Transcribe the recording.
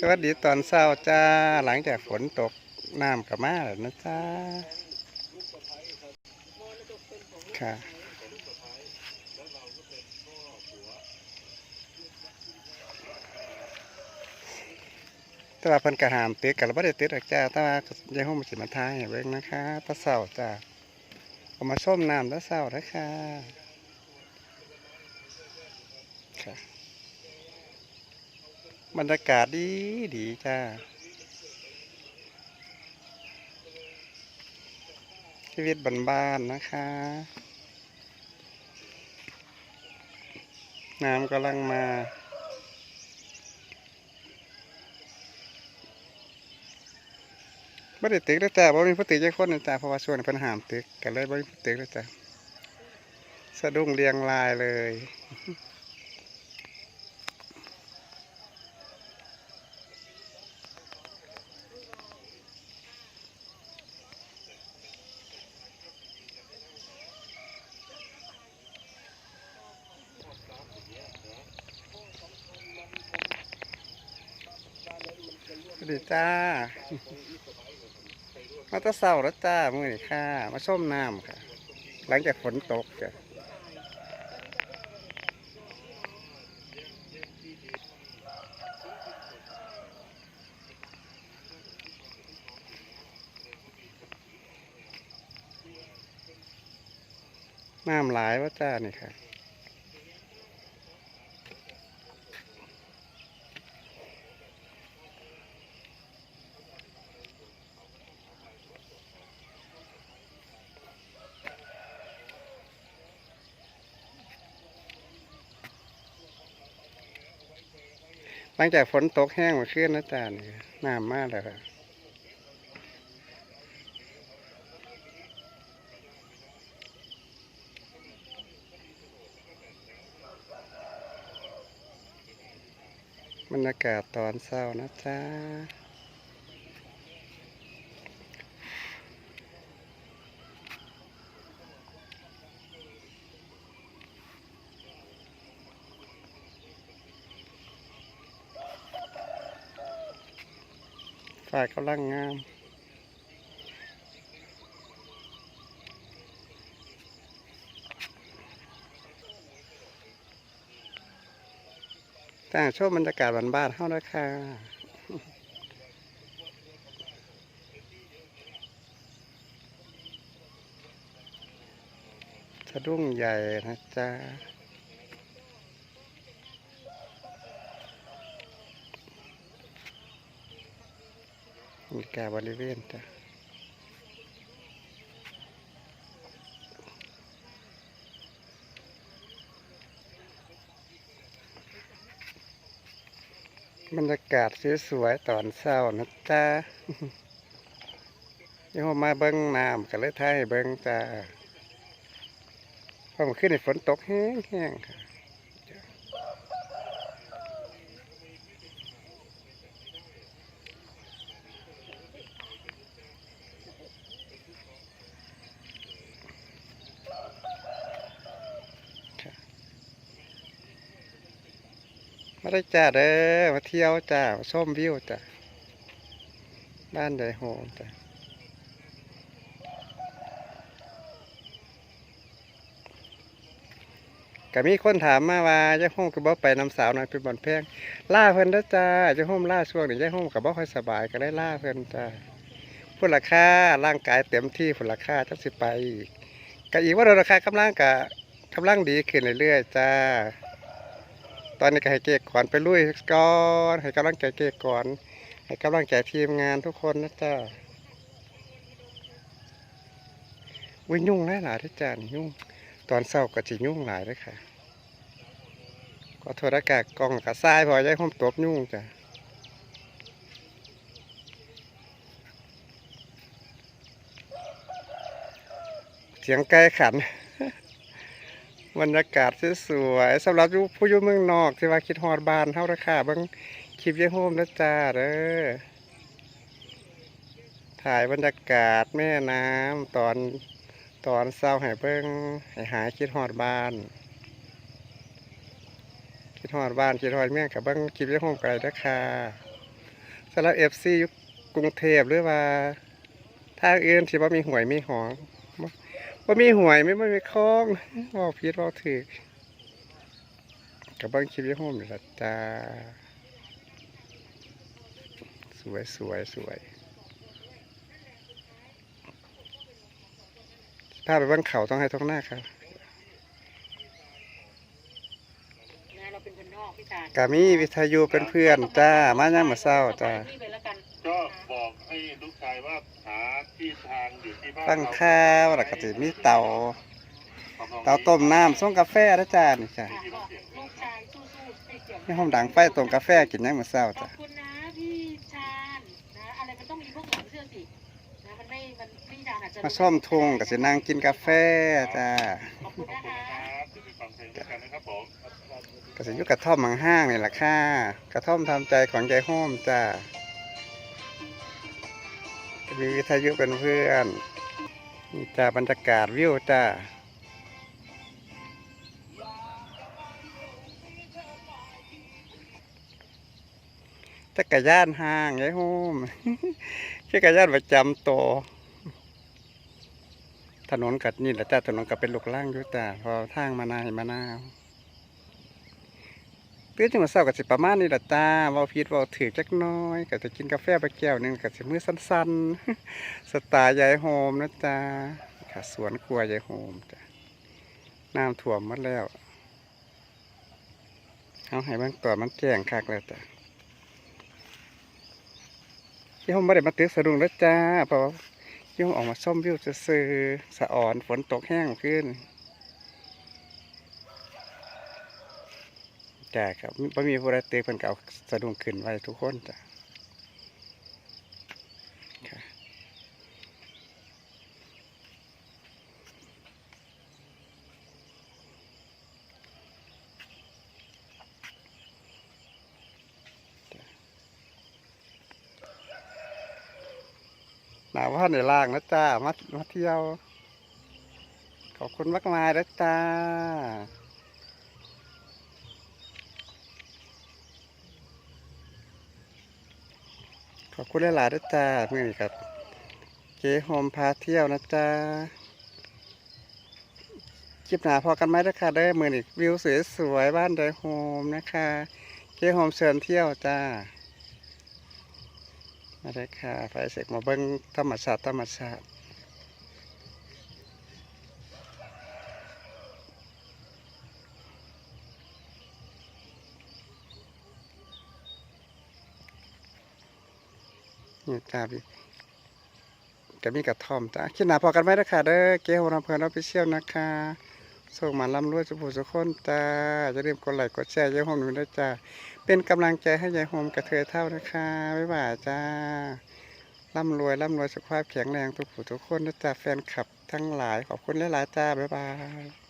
สวัสดีตอนเช้าจ้าหลังจากฝนตกน้ำกับมาแล้วนะจ้าค่ะแต่ว่าเพิ่นกระหามติดกันแล้วบ่ได้ติดหรอกจ้าแต่ว่ายังห้องมันสิมาทายให้เบิ่งนะคะตะเช้าจ้าเอามาส้มน้ำตะเช้านะคะค่ะ บรรยากาศดีดีจ้า ชีวิตบ้านๆนะคะ น้ำกำลังมาไม่ได้ตึกแล้วจ้าบ่มีผู้ตึกจักคนนะจ้าเพราะว่าช่วงนี้เพิ่นห้ามตึกกันเลยบ่มีผู้ตึกแล้วจ้าสะดุ้งเรียงรายเลย ดีจ้า มาแตะเศร้าแล้วจ้ามื้อนี้ค่ะ มาส้มน้ำค่ะ หลังจากฝนตกจ้ะน้ำหลายวะจ้านี่ค่ะ หลังจากฝนตกแห้งมาขึ้นนะจ๊ะนี่น้ำมากเลยครับบรรยากาศตอนเช้านะจ๊ะ ฝ่ากำลังงามแต่งชมบรรยากาศบ้านๆเฮาด้วยค่ะสะดุ้งใหญ่นะจ๊ะ มีกาบริเวณจ้ะบรรยากาศสวยๆตอนเช้านะจ๊ะยังมาเบิ้งน้ำกันเลยท้ายเบิ้งจ้าพราะมันขึ้นในฝนตกแห้งๆค่ะ มาได้จ้าเด้อมาเที่ยวจ้ามาชมวิวจ้าบ้านใหญ่โหมจ้าก็มีคนถามมาว่าเจ้าโฮมก็บ่ไปนำสาวหน่อยเป็นบ่อนแพงล่าเพิ่นเด้จ้าเจ้าโฮมล่าช่วงนี้เจ้าโฮมก็บ่ค่อยสบายก็ได้ล่าเพิ่นจ้าพุ่นราคาร่างกายเต็มที่พุ่นราคาจักสิไปก็อีกว่าราคากำลังก็กำลังดีขึ้นเรื่อยๆจ้า ตอนนี้ก็ให้เก๊กก่อนไปลุยก่อนให้กำลังใจเก๊กก่อน ให้กำลังใจทีมงานทุกคนนะจ๊ะวิ่งยุ่งหลายหลายที่จานยุ่ง ตอนเศร้าก็จะยุ่งหลายเลยค่ะก็โทรอากกล้องกับทรายพอย้ายห้องตบยุ่งจ้ะเสียงไก่ขัน บรรยากาศสวยๆสำหรับผู้อยู่เมืองนอกที่ว่าคิดฮอดบ้านเฮาราคาบิ่งคลิปเยี่ยโฮมนะจ้าเด้อถ่ายบรรยากาศแม่น้ำตอนตอนเศร้าให้เบิ่งให้หายคิดฮอดบ้าน คิดฮอดบ้านคิดฮอดเมืองกับเบิ่งคลิปเยี่ยโฮมไกลเด้อค่ะสำหรับเอฟซีกรุงเทพหรือว่าทางอื่นที่ว่ามีหวยมีหอง ว่ามีหวยไม่ไม่มีคลองเว่าผิดเว่าถือกับเบิ้งคลิปยี่ห้อมนี่ละจ้าสวยสวยสวยพาไปเบ้างเขาต้องให้ท้องหน้าครับนะเราเป็นคนนอกพี่ตาลกามีวิทยุเป็นเพื่อนจ้า มาย่ามมาเศร้าจ้า ให้ลูกชายว่าหาที่ทางอยู่ที่บ้านตั้งข้าวแล้วก็จะมีเตา เตาต้มน้ำส่งกาแฟนะจ้านี่จ้าค่ะบอกลูกชายสู้ๆให้เสียงนี่ห้องดังไฟต้มกาแฟกินย่ามมาเศร้าขอจ้าบคุณนะพี่ชาญนะอะไรมันต้องมีพวกหลังเชื่อสินะมันไม่มันพี่ชาญอาจจะมาซ่อมทุ่งก็จะนั่งกินกาแฟจ้าขอบคุณนะคะครับจะไปฟังเพลงด้วยกันนะครับผมก็จะอยู่กระท่อมมังห้างนี่แหละค่ะกระท่อมทำใจของยายโฮมจ้าก็ มีวิทยุเป็นเพื่อนนี่จ้าบรรยากาศวิวจ้าจักรยานห้างยายโฮมจักรยานประจำโตวถนนกัดนี่แหละจ้าถนนกับเป็นลูกล่างอยู่จ้าพอทางมานายมานาว ตื่นจังมาเช้าก็สิประมาณนี้ละจ้าเว้าผิดเว้าถือจักน้อยก็จะกินกาแฟไปแก้วหนึงก็สิมือสั้นๆ สไตล์ยายโฮมนะจ้าค่ะสวนครัวยายโฮมจ้ะน้ำท่วมหมดแล้วเอาให้เบิ่งต่อมันแจ้งคักแล้วจ้ะยายโฮมบ่ได้มาตึกสะดุ้งแล้วจ้าเพราะว่ายายโฮมออกมาชมวิวจะซื่อสะอ่อนฝนตกแห้งขึ้น จ้าครับไม่มีผู้ใดเตือนเพิ่นก็เอาสะดุ้งขึ้นไว้ทุกคนจ้ะหนาวว่าในล่างนะจ้ามามาเที่ยว ขอบคุณมากมายนะจ้า ขอบคุณหลายๆด้วยจ้าเมื่อนี้ครับเจ๊โฮมพาเที่ยวนะจ้าคลิปหนาพอกันไหมนะคะได้เมือนี้วิวสวยๆบ้านไดโฮมนะคะเจ๊โฮมเชิญเที่ยวจ้ามาได้ค่ะไปเสกมาเบิ้งธรรมชาติธรรมชาติ นี่จ้าพี่ก็มีกระท่อมจ้าคิดหนาพอกันไหมนะคะเด้อเจ๊โฮมรำเพลินเราไปเชี่ยวนะคะส่งมาลำรวยสุภูสุขคนจ้าอย่าลืมกดไลค์กดแชร์ยายโฮมหนูด้วยจ้าเป็นกำลังใจให้ยายโฮมกระเทยเท่านะคะบ๊ายบายจ้าร่ำรวยร่ำรวยสุขภาพแข็งแรงทุกผู้ทุกคนนะจ๊ะแฟนคลับทั้งหลายขอบคุณหลายๆจ้าบ๊ายบาย